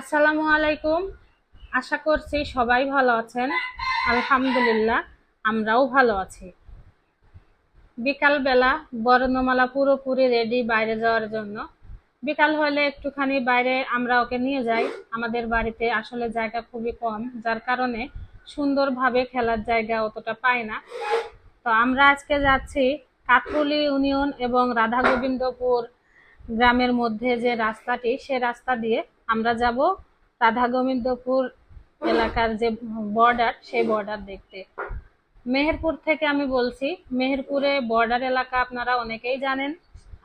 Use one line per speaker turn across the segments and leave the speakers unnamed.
আসসালামু আলাইকুম। আশা করছি সবাই ভালো আছেন। আলহামদুলিল্লাহ, আমরাও ভালো আছি। বিকালবেলা বর্ণমালা পুরোপুরি রেডি বাইরে যাওয়ার জন্য। বিকাল হলে একটুখানি বাইরে আমরা ওকে নিয়ে যাই। আমাদের বাড়িতে আসলে জায়গা খুবই কম, যার কারণে সুন্দরভাবে খেলার জায়গা অতটা পায় না। তো আমরা আজকে যাচ্ছি কাকরুলি ইউনিয়ন এবং রাধা গোবিন্দপুর গ্রামের মধ্যে যে রাস্তাটি, সে রাস্তা দিয়ে আমরা যাব রাধা গোবিন্দপুর এলাকার যে বর্ডার সেই বর্ডার দেখতে। মেহেরপুর থেকে আমি বলছি, মেহেরপুরে বর্ডার এলাকা আপনারা অনেকেই জানেন।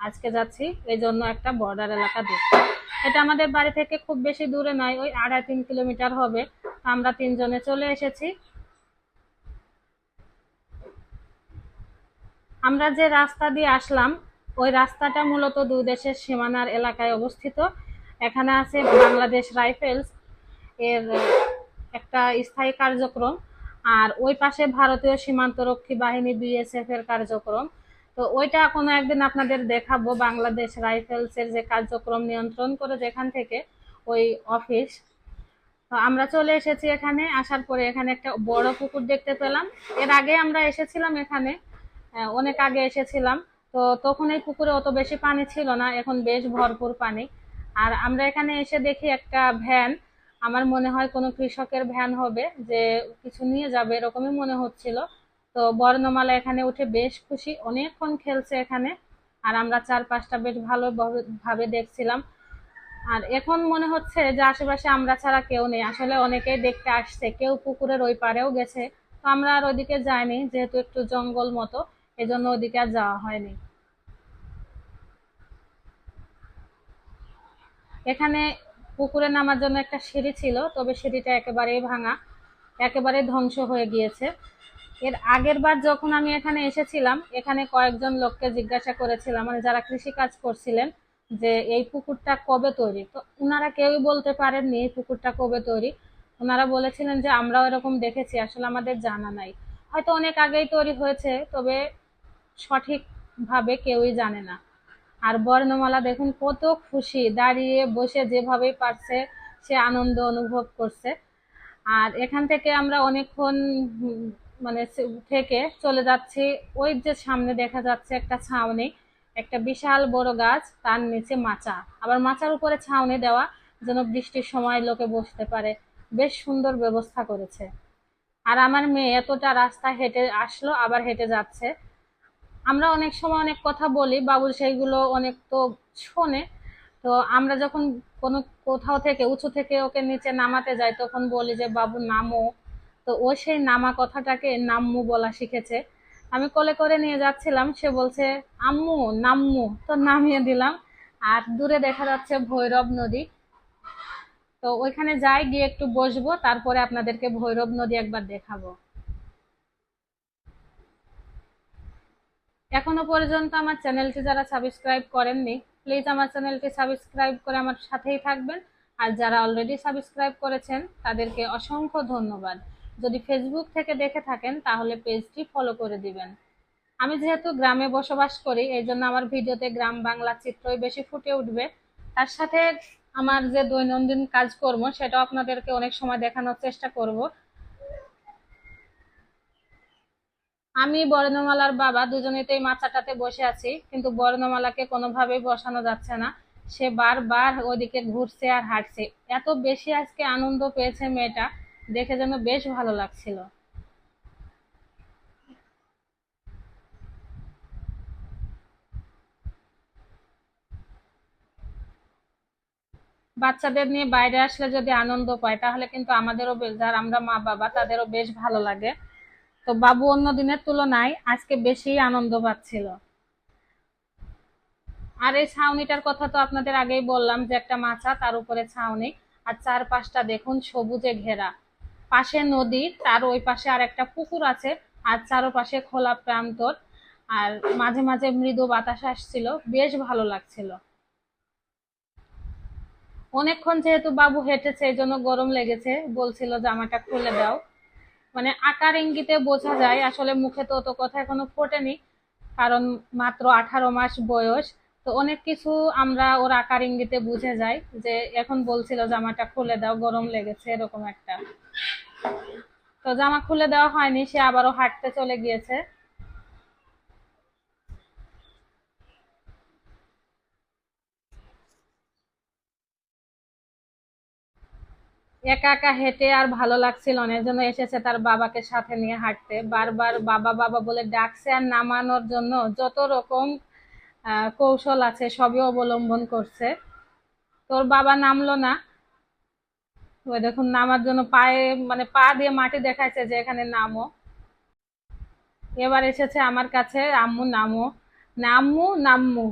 আজকে যাচ্ছি এই জন্য একটা বর্ডার এলাকা দেখতে। এটা আমাদের বাড়ি থেকে খুব বেশি দূরে নয়, ওই আড়াই তিন কিলোমিটার হবে। আমরা তিনজনে চলে এসেছি। আমরা যে রাস্তা দিয়ে আসলাম, ওই রাস্তাটা মূলত দুই দেশের সীমানার এলাকায় অবস্থিত। এখানে আছে বাংলাদেশ রাইফেলস এর একটা স্থায়ী কার্যক্রম। আর ওই পাশে ভারতীয় সীমান্তরক্ষী বাহিনী বিএসএফ এর কার্যক্রম। তো ওইটা কোনো একদিন আপনাদের দেখাবো, বাংলাদেশ রাইফেলস এর যে কার্যক্রম নিয়ন্ত্রণ করে যেখান থেকে, ওই অফিস। তো আমরা চলে এসেছি এখানে, আসার পরে এখানে একটা বড় পুকুর দেখতে পেলাম। এর আগে আমরা এসেছিলাম এখানে অনেক আগে এসেছিলাম। তো তখন এই পুকুরে অত বেশি পানি ছিল না, এখন বেশ ভরপুর পানি। আর আমরা এখানে এসে দেখি একটা ভ্যান। আমার মনে হয় কোনো কৃষকের ভ্যান হবে যে কিছু নিয়ে যাবে, এরকমই মনে হচ্ছিল। তো বর্ণমালা এখানে উঠে বেশ খুশি, অনেকক্ষণ খেলছে এখানে। আর আমরা চার পাঁচটা বেশ ভালো ভাবে- দেখছিলাম। আর এখন মনে হচ্ছে যে আশেপাশে আমরা ছাড়া কেউ নেই। আসলে অনেকেই দেখতে আসছে, কেউ পুকুরের ওই পারেও গেছে। তো আমরা আর ওদিকে যাইনি, যেহেতু একটু জঙ্গল মতো, এজন্য ওদিকে আর যাওয়া হয়নি। এখানে পুকুরে নামার জন্য একটা সিঁড়ি ছিল, তবে সিঁড়িটা একেবারেই ভাঙা, একেবারে ধ্বংস হয়ে গিয়েছে। এর আগের বার যখন আমি এখানে এসেছিলাম, এখানে কয়েকজন লোককে জিজ্ঞাসা করেছিলাম মানে যারা কৃষি কাজ করছিলেন, যে এই পুকুরটা কবে তৈরি? তো ওনারা কেউই বলতে পারেননি এই পুকুরটা কবে তৈরি। ওনারা বলেছিলেন যে, আমরাও এরকম দেখেছি, আসলে আমাদের জানা নাই। হয়তো অনেক আগেই তৈরি হয়েছে, তবে সঠিকভাবে কেউই জানে না। আর বর্ণমালা দেখুন, কত খুশি। দাঁড়িয়ে বসে যেভাবে পারছে, সে আনন্দ অনুভব করছে। আর এখান থেকে আমরা অনেকক্ষণ মানে থেকে চলে যাচ্ছি। ওই যে সামনে দেখা যাচ্ছে একটা ছাউনি, একটা বিশাল বড় গাছ, তার নিচে মাচা। আবার মাচার উপরে ছাউনি দেওয়া, যেন বৃষ্টির সময় লোকে বসতে পারে। বেশ সুন্দর ব্যবস্থা করেছে। আর আমার মেয়ে এতটা রাস্তা হেঁটে আসলো, আবার হেঁটে যাচ্ছে। আমরা অনেক সময় অনেক কথা বলি বাবু সেইগুলো অনেক তো শোনে। তো আমরা যখন কোনো কোথাও থেকে, উঁচু থেকে ওকে নিচে নামাতে যাই, তখন বলি যে, বাবু, নামো। তো ও সেই নামা কথাটাকে নাম্মু বলা শিখেছে। আমি কোলে করে নিয়ে যাচ্ছিলাম, সে বলছে, আম্মু, নাম্মু। তো নামিয়ে দিলাম। আর দূরে দেখা যাচ্ছে ভৈরব নদী। তো ওইখানে যাই, গিয়ে একটু বসবো, তারপরে আপনাদেরকে ভৈরব নদী একবার দেখাবো। এখনও পর্যন্ত আমার চ্যানেলটি যারা সাবস্ক্রাইব করেননি প্লিজ আমার চ্যানেলটি সাবস্ক্রাইব করে আমার সাথেই থাকবেন। আর যারা অলরেডি সাবস্ক্রাইব করেছেন, তাদেরকে অসংখ্য ধন্যবাদ। যদি ফেসবুক থেকে দেখে থাকেন, তাহলে পেজটি ফলো করে দিবেন। আমি যেহেতু গ্রামে বসবাস করি, এই জন্য আমার ভিডিওতে গ্রাম বাংলা চিত্রই বেশি ফুটে উঠবে। তার সাথে আমার যে দৈনন্দিন কাজকর্ম, সেটাও আপনাদেরকে অনেক সময় দেখানোর চেষ্টা করব। আমি বর্ণমালার বাবা দুজনেতেই মাচাটাতে বসে আছি, কিন্তু বর্ণমালাকে কোনোভাবেই বসানো যাচ্ছে না। সে বারবার ওদিকে ঘুরছে আর হাঁটছে। এত বেশি আজকে আনন্দ পেয়েছে মেয়েটা, দেখে যেন বেশ ভালো লাগছিল। বাচ্চাদের নিয়ে বাইরে আসলে যদি আনন্দ পায়, তাহলে কিন্তু আমাদেরও যার আমরা মা বাবা তাদেরও বেশ ভালো লাগে। তো বাবু অন্য দিনের তুলনায় আজকে বেশি আনন্দ পাচ্ছিল। আর এই ছাউনিটার কথা তো আপনাদের আগেই বললাম যে একটা মাচা, তার উপরে ছাউনি, আর চারপাশটা দেখুন সবুজে ঘেরা। পাশে নদী, তার ওই পাশে আর একটা পুকুর আছে, আর চারপাশে খোলা প্রান্তর, আর মাঝে মাঝে মৃদু বাতাস আসছিল, বেশ ভালো লাগছিল। অনেকক্ষণ যেহেতু বাবু হেঁটেছে, এই জন্য গরম লেগেছে, বলছিল জামাটা খুলে দাও। মানে আকার ইঙ্গিতে বোঝা যায়। আসলে মুখে তো অত কথা এখনও ফোটেনি, কারণ মাত্র আঠারো মাস বয়স। তো অনেক কিছু আমরা ওর আকার ইঙ্গিতে বুঝে যাই যে এখন বলছিল জামাটা খুলে দাও, গরম লেগেছে, এরকম একটা। তো জামা খুলে দেওয়া হয়নি, সে আবারও হাঁটতে চলে গিয়েছে। একা একা হেঁটে আর ভালো লাগছিল না জন্য এসেছে তার বাবাকে সাথে নিয়ে হাঁটতে। বারবার বাবা বাবা বলে ডাকছে আর নামানোর জন্য যত রকম কৌশল আছে সবই অবলম্বন করছে। তোর বাবা নামলো না। ওই দেখুন, নামার জন্য পায়ে মানে পা দিয়ে মাটি দেখাচ্ছে যে এখানে নামো। এবার এসেছে আমার কাছে, আম্মু, নামো। নাম্মু নাম্মু।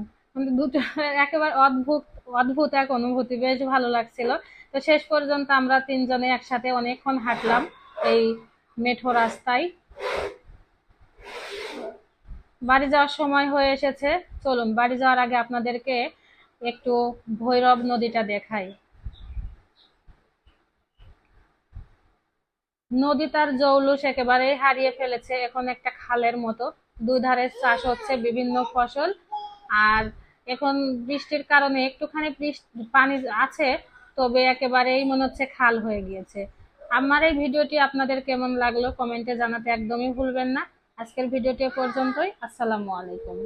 দুটো, একেবারে অদ্ভুত অদ্ভুত এক অনুভূতি, বেশ ভালো লাগছিল। তো শেষ পর্যন্ত আমরা তিনজনে একসাথে অনেকক্ষণ হাঁটলাম এই মেঠো রাস্তায়। বাড়ি যাওয়ার সময় হয়ে এসেছে। চলুন, বাড়ি যাওয়ার আগে আপনাদেরকে একটু ভৈরব নদীটা দেখাই। নদী তার জৌলুস একেবারেই হারিয়ে ফেলেছে, এখন একটা খালের মতো। দুই দুধারে চাষ হচ্ছে বিভিন্ন ফসল। আর এখন বৃষ্টির কারণে একটুখানি পানি আছে তবে একেবারেই মনে হচ্ছে খাল হয়ে গিয়েছে। আমার এই ভিডিওটি আপনাদের কেমন লাগল কমেন্টে জানাতে একদমই ভুলবেন না। আজকের ভিডিওটি পর্যন্তই। আসসালামু আলাইকুম।